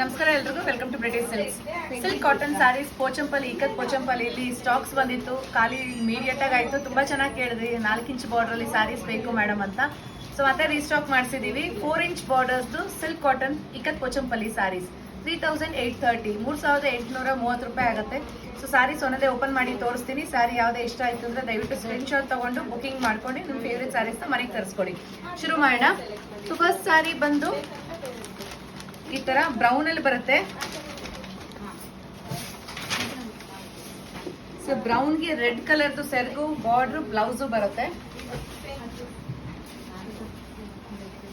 ನಮಸ್ಕಾರ ಎಲ್ರಿಗೂ welcome to British silks silk cotton saris Pochampally ikat Pochampally ಇಲ್ಲಿ stocks ಬಂದಿತ್ತು, ಖಾಲಿ ಇಮಿಡಿಯೇಟ್ ಆಯಿತು, ತುಂಬ ಚೆನ್ನಾಗಿ ಕೇಳಿದ್ರಿ, ನಾಲ್ಕು ಇಂಚ್ ಬಾರ್ಡರ್ ಅಲ್ಲಿ ಸ್ಯಾರೀಸ್ ಬೇಕು ಮೇಡಮ್ ಅಂತ. ಸೊ ಮತ್ತೆ ರೀಸ್ಟಾಕ್ ಮಾಡಿಸಿದ್ದೀವಿ four inch ಬಾರ್ಡರ್ಸ್ದು silk cotton ikat Pochampally saris three thousand eight thirty ಮೂರು ಸಾವಿರದ ಎಂಟುನೂರ ಮೂವತ್ತು ರೂಪಾಯಿ ಆಗುತ್ತೆ. ಸೊ ಸ್ಯಾರೀಸ್ ಒಂದೇ ಓಪನ್ ಮಾಡಿ ತೋರಿಸ್ತೀನಿ. ಸ್ಯಾರಿ ಯಾವುದೇ ಇಷ್ಟ ಆಯ್ತು ಅಂದ್ರೆ ದಯವಿಟ್ಟು ಸ್ಕ್ರೀನ್ ಶಾಟ್ ತಗೊಂಡು ಬುಕಿಂಗ್ ಮಾಡ್ಕೊಂಡು ನಿಮ್ಮ ಫೇವ್ರೆಟ್ ಸ್ಯಾರೀಸ್ನ ಮನೆಗೆ ತರಿಸ್ಕೊಡಿ. ಶುರು ಮಾಡೋಣ. ಸೊ ಫಸ್ಟ್ ಸ್ಯಾರಿ ಬಂದು ಈ ತರ ಬ್ರೌನ್ ಅಲ್ಲಿ ಬರುತ್ತೆ. ಸೊ ಬ್ರೌನ್ಗೆ ರೆಡ್ ಕಲರ್ದು ಸೆರಗು ಬಾರ್ಡ್ರು ಬ್ಲೌಸು ಬರುತ್ತೆ.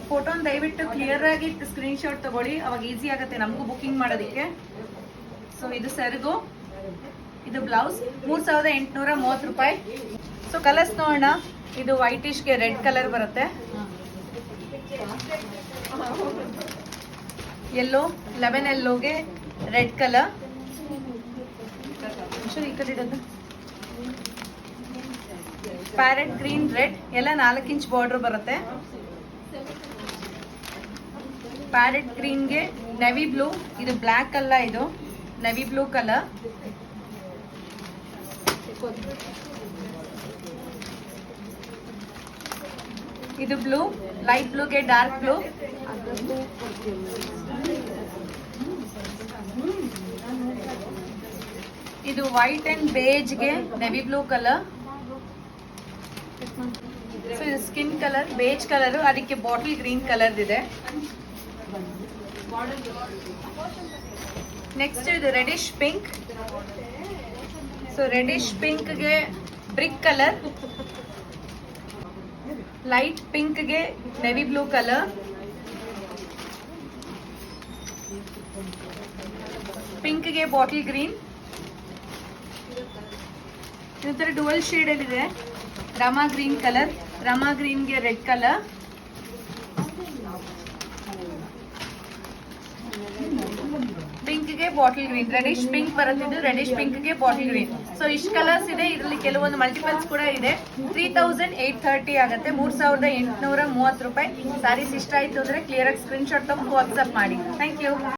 ಫೋಟೋನ್ ದಯವಿಟ್ಟು ಕ್ಲಿಯರ್ ಆಗಿ ಸ್ಕ್ರೀನ್ ಶಾಟ್ ತಗೊಳ್ಳಿ. ಅವಾಗ ಈಸಿ ಆಗುತ್ತೆ. ನಮಗೂ ಬುಕಿಂಗ್ ಮಾಡೋದಕ್ಕೆ. ಸೊ ಇದು ಸೆರಗು, ಇದು ಬ್ಲೌಸ್ ಮೂರ್ ಸಾವಿರದ ಎಂಟುನೂರ ಮೂವತ್ತು ರೂಪಾಯಿ. ಸೊ ಕಲರ್ಸ್ ನೋಡೋಣ. ಇದು ವೈಟಿಶ್ಗೆ ರೆಡ್ ಕಲರ್ ಬರುತ್ತೆ. ಯೆಲ್ಲೋ ಲೆವೆನ್ ಎಲ್ಲೋಗೆ ರೆಡ್ ಕಲರ್ ಈ ಕಡೆ ಇಡೋದು. ಪ್ಯಾರೆಟ್ ಗ್ರೀನ್ ರೆಡ್ ಎಲ್ಲ ನಾಲ್ಕು ಇಂಚ್ ಬಾರ್ಡರ್ ಬರುತ್ತೆ. ಪ್ಯಾರೆಟ್ ಗ್ರೀನ್ಗೆ ನೆವಿ ಬ್ಲೂ ಇದು ಬ್ಲ್ಯಾಕ್ ಅಲ್ಲ ಇದು. ನೆವಿ ಬ್ಲೂ ಕಲರ್ ಇದು ಬ್ಲೂ ಲೈಟ್ ಬ್ಲೂಗೆ ಡಾರ್ಕ್ ಬ್ಲೂ ಇದು white and ಬೇಜ್ಗೆ navy blue colour so skin colour beige colour ಅದಕ್ಕೆ ಬಾಟಲ್ ಗ್ರೀನ್ ಕಲರ್ ಇದೆ. ನೆಕ್ಸ್ಟ್ ಇದು ರೆಡಿಶ್ ಪಿಂಕ್ ಸೊ ರೆಡಿಶ್ ಪಿಂಕ್ಗೆ ಬ್ರಿಕ್ ಕಲರ್ ಲೈಟ್ ಪಿಂಕ್ಗೆ ನೆವಿ ಬ್ಲೂ ಕಲರ್ ಪಿಂಕ್ಗೆ bottle green ಇದೊಂಥರ ಡುವಲ್ ಇದೆ. ರಾಮಾ ಗ್ರೀನ್ ಕಲರ್ ರಾಮಾ ಗ್ರೀನ್ಗೆ ರೆಡ್ ಕಲರ್ ಪಿಂಕ್ಗೆ ಬಾಟಲ್ ಗ್ರೀನ್ ರೆಡಿಶ್ ಪಿಂಕ್ ಬರುತ್ತಿದ್ದು ರೆಡಿಶ್ ಪಿಂಕ್ಗೆ ಬಾಟಲ್ ಗ್ರೀನ್ ಸೊ ಇಷ್ಟು ಕಲರ್ಸ್ ಇದೆ. ಇದರಲ್ಲಿ ಕೆಲವೊಂದು ಮಲ್ಟಿಪಲ್ಸ್ ಕೂಡ ಇದೆ. ತ್ರೀ ತೌಸಂಡ್ ಏಟ್ ಥರ್ಟಿ ಆಗುತ್ತೆ. ಮೂರ್ ಸಾವಿರದ ಎಂಟುನೂರ ಮೂವತ್ತು ರೂಪಾಯಿ. ಸಾರೀಸ್ ಇಷ್ಟ ಆಯ್ತು ಅಂದ್ರೆ ಕ್ಲಿಯರ್ ಆಗಿ ಸ್ಕ್ರೀನ್ಶಾಟ್ ತಗೊಂಡು ವಾಟ್ಸ್ಆಪ್ ಮಾಡಿ. Thank you